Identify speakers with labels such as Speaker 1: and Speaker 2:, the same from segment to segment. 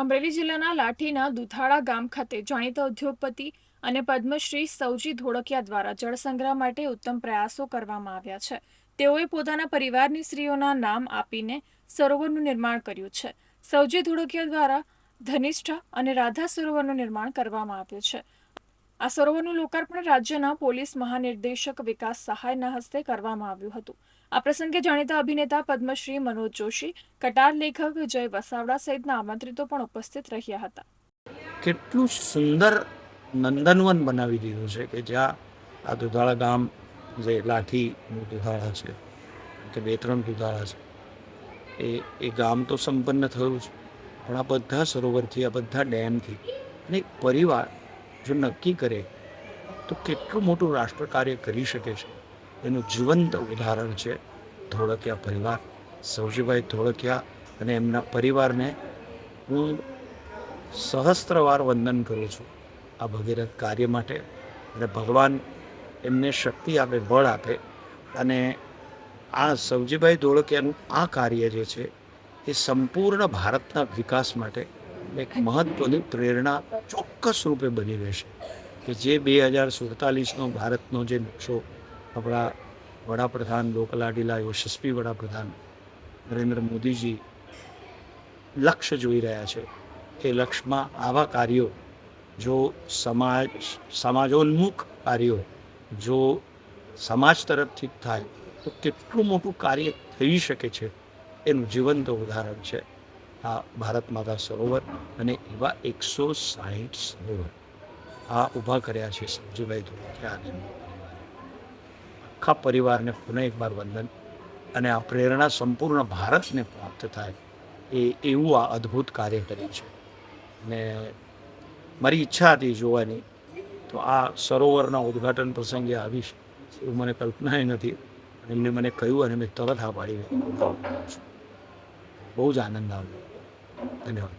Speaker 1: અમરેલી જિલ્લાના લાઠીના દુધાળા ગામ ખાતે જાણીતા ઉદ્યોગપતિ અને પદ્મશ્રી સૌજી ધોળકિયા દ્વારા જળ સંગ્રહ માટે ઉત્તમ પ્રયાસો કરવામાં આવ્યા છે. તેઓએ પોતાના પરિવારની સ્ત્રીઓના નામ આપીને સરોવરનું નિર્માણ કર્યું છે. સૌજી ધોળકિયા દ્વારા ધનિષ્ઠા અને રાધા સરોવરનું નિર્માણ કરવામાં આવ્યું છે. આ સરોવરનું લોકાર્પણ રાજ્યના પોલીસ મહાનિર્દેશક વિકાસ સહાયના હસ્તે કરવામાં આવ્યું હતું. આ પ્રસંગે જાણીતા અભિનેતા પદ્મશ્રી મનોજ જોશી, કટાર લેખક જય વસાવડા સહિતના આમંત્રિતો પણ ઉપસ્થિત રહ્યા હતા.
Speaker 2: કેટલું સુંદર નંદનવન બનાવી દીધું છે કે જ્યાં આ દુધાળા ગામ જે લાઠીનું દુધાળા છે, કે બે ત્રણ દુધાળા છે, એ એ ગામ તો સંપન્ન થયું છે પણ આ બધા સરોવરથી, આ બધા ડેમથી અને પરિવાર જો નક્કી કરે, તો કેટલું મોટું રાષ્ટ્ર કાર્ય કરી શકે છે? એનું જીવંત ઉદાહરણ છે ધોળકિયા પરિવાર. સૌજીભાઈ ધોળકિયા અને એમના પરિવારને હું સહસ્ત્રવાર વંદન કરું છું આ ભગીરથ કાર્ય માટે. અને ભગવાન એમને શક્તિ આપે, બળ આપે. અને આ સૌજીભાઈ ધોળકિયાનું આ કાર્ય જે છે, એ સંપૂર્ણ ભારતના વિકાસ માટે એક મહત્ત્વની પ્રેરણા ચોક્કસ રૂપે બની રહેશે કે જે બે હજાર સુડતાલીસનો ભારતનો જે નકશો આપણા વડાપ્રધાન લોકલાડીલા યશસ્વી વડાપ્રધાન નરેન્દ્ર મોદીજી લક્ષ્ય જોઈ રહ્યા છે. એ લક્ષ્યમાં આવા કાર્યો, જો સમાજ, સમાજોન્મુખ કાર્યો, જો સમાજ તરફથી થાય, તો કેટલું મોટું કાર્ય થઈ શકે છે, એનું જીવંત ઉદાહરણ છે. આ ભારત માતા સરોવર અને એવા એકસો સાહીઠ સરોવર આ ઊભા કર્યા છે સબજીભાઈ ધોળકિયા આખા પરિવારને પુનઃ એકવાર વંદન અને આ પ્રેરણા સંપૂર્ણ ભારતને પ્રાપ્ત થાય એ એવું આ અદ્ભુત કાર્ય કર્યું છે. ને મારી ઈચ્છા હતી જોવાની તો આ સરોવરના ઉદ્ઘાટન પ્રસંગે આવીશ એવું મને કલ્પનાય નથી. એમને મને કહ્યું અને મેં તરત હા પાડી. બહુ જ આનંદ આવ્યો. ધન્યવાદ.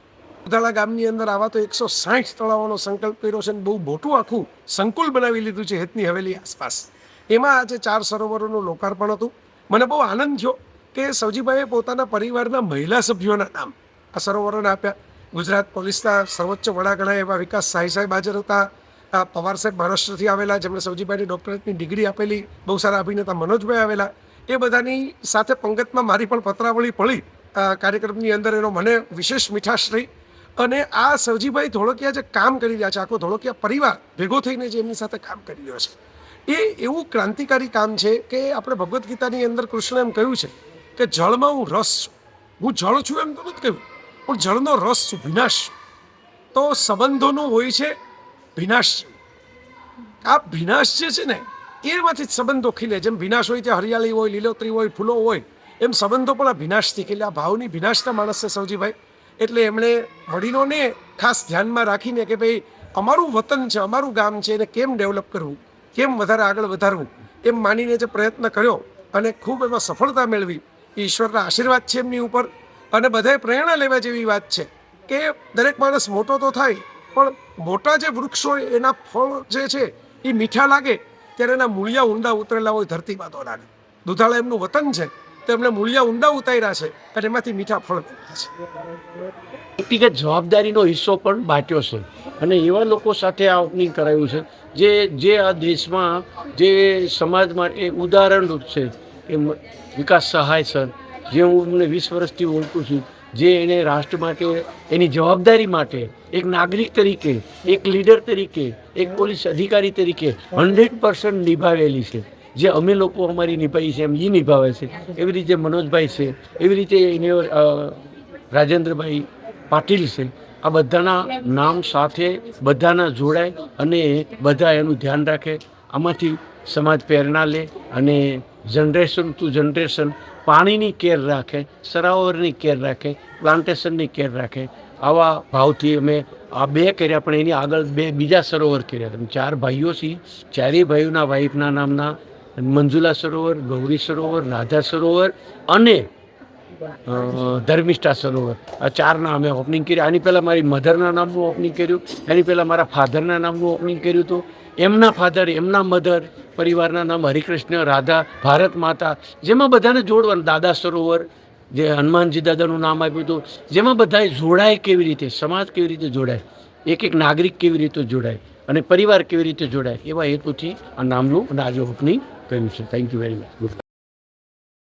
Speaker 3: ઉધાળા ગામની અંદર આવા તો એકસો સાઠ તળાવોનો સંકલ્પ કર્યો છે અને બહુ મોટું આખું સંકુલ બનાવી લીધું છે હેતની હવેલી આસપાસ. એમાં આજે ચાર સરોવરોનું લોકાર્પણ હતું. મને બહુ આનંદ થયો કે સૌજીભાઈએ પોતાના પરિવારના મહિલા સભ્યોના નામ આ સરોવરોને આપ્યા. ગુજરાત પોલીસના સર્વોચ્ચ વડા એવા વિકાસ સાઈ સાહેબ હાજર હતા. પવાર સાહેબ મહારાષ્ટ્રથી આવેલા, જેમણે સૌજીભાઈની ડૉક્ટરેટની ડિગ્રી આપેલી, બહુ સારા અભિનેતા મનોજભાઈ આવેલા. એ બધાની સાથે પંગતમાં મારી પણ પત્રાવળી પડી. કાર્યક્રમની અંદર એનો મને વિશેષ મીઠાશ રહી. અને આ સવજીભાઈ ધોળકિયા જે કામ કરી રહ્યા છે, આખો ધોળકિયા પરિવાર ભેગો થઈને જે એમની સાથે કામ કરી રહ્યો છે, એ એવું ક્રાંતિકારી કામ છે કે આપણે ભગવદ્ ગીતાની અંદર કૃષ્ણ એમ કહ્યું છે કે જળમાં હું રસ છું. હું જળ છું એમ તો નથી કહ્યું, પણ જળનો રસ છું, વિનાશ તો સંબંધોનું હોય છે વિનાશ આ વિનાશ જે છે ને, એમાંથી જ સંબંધો ખીલે. જેમ વિનાશ હોય ત્યાં હરિયાળી હોય, લીલોતરી હોય, ફૂલો હોય એમ સંબંધો પણ આ વિનાશથી એટલે આ ભાવની વિનાશના માણસ છે સૌજીભાઈ એટલે એમણે વડીલોને ખાસ ધ્યાનમાં રાખીને કે ભાઈ, અમારું વતન છે, અમારું ગામ છે, એને કેમ ડેવલપ કરવું? કેમ વધારે આગળ વધારવું? એમ માનીને જે પ્રયત્ન કર્યો અને ખૂબ એમાં સફળતા મેળવી. એ ઈશ્વરના આશીર્વાદ છે એમની ઉપર. અને બધાએ પ્રેરણા લેવા જેવી વાત છે કે દરેક માણસ મોટો તો થાય, પણ મોટા જે વૃક્ષ એના ફળ જે છે, એ મીઠા લાગે, ત્યારે એના મૂળિયા ઊંડા ઉતરેલા હોય, ધરતીમાં તો લાગે. દુધાળા એમનું વતન છે. તો એમણે મૂળિયા ઊંડા ઉતાર્યા છે અને એમાંથી મીઠા ફળ છે.
Speaker 4: વ્યક્તિગત જવાબદારીનો હિસ્સો પણ બાંટ્યો છે. અને એવા લોકો સાથે આ ઓપનિંગ કરાયું છે જે જે આ દેશમાં, જે સમાજ માટે ઉદાહરણરૂપ છે, એ વિકાસ સહાય સર જે હું એમને વીસ વર્ષથી ઓળખું છું, જે એને રાષ્ટ્ર માટે, એની જવાબદારી માટે એક નાગરિક તરીકે, એક લીડર તરીકે, એક પોલીસ અધિકારી તરીકે હંડ્રેડ પર્સન્ટ નિભાવેલી છે. જે અમે લોકો અમારી નિભાવી છે એમ એ નિભાવે છે. એવી રીતે મનોજભાઈ છે, એવી રીતે એને રાજેન્દ્રભાઈ પાટીલ છે. આ બધાના નામ સાથે બધાના જોડાય અને બધા એનું ધ્યાન રાખે. આમાંથી સમાજ પ્રેરણા લે અને જનરેશન ટુ જનરેશન પાણીની કેર રાખે, સરોવરની કેર રાખે, પ્લાન્ટેશનની કેર રાખે. આવા ભાવથી અમે આ બે કર્યા, પણ એની આગળ બે બીજા સરોવર કર્યા. તમે ચાર ભાઈઓ છીએ, ચારેય ભાઈઓના વાઈફના નામના મંજુલા સરોવર, ગૌરી સરોવર, રાધા સરોવર અને ધર્મિષ્ઠા સરોવર. આ ચાર નામે ઓપનિંગ કર્યા. આની પહેલાં મારી મધરના નામનું ઓપનિંગ કર્યું. એની પહેલાં મારા ફાધરના નામનું ઓપનિંગ કર્યું હતું. એમના ફાધર એમના મધર પરિવારના નામ હરિકૃષ્ણ, રાધા, ભારત માતા, જેમાં બધાને જોડવાનું, દાદા સરોવર, જે હનુમાનજી દાદાનું નામ આપ્યું હતું, જેમાં બધાએ જોડાય કેવી રીતે, સમાજ કેવી રીતે જોડાય એક એક નાગરિક કેવી રીતે જોડાય, અને પરિવાર કેવી રીતે જોડાય, એવા હેતુથી આ નામનું અને આજે opening Thank you very much. Good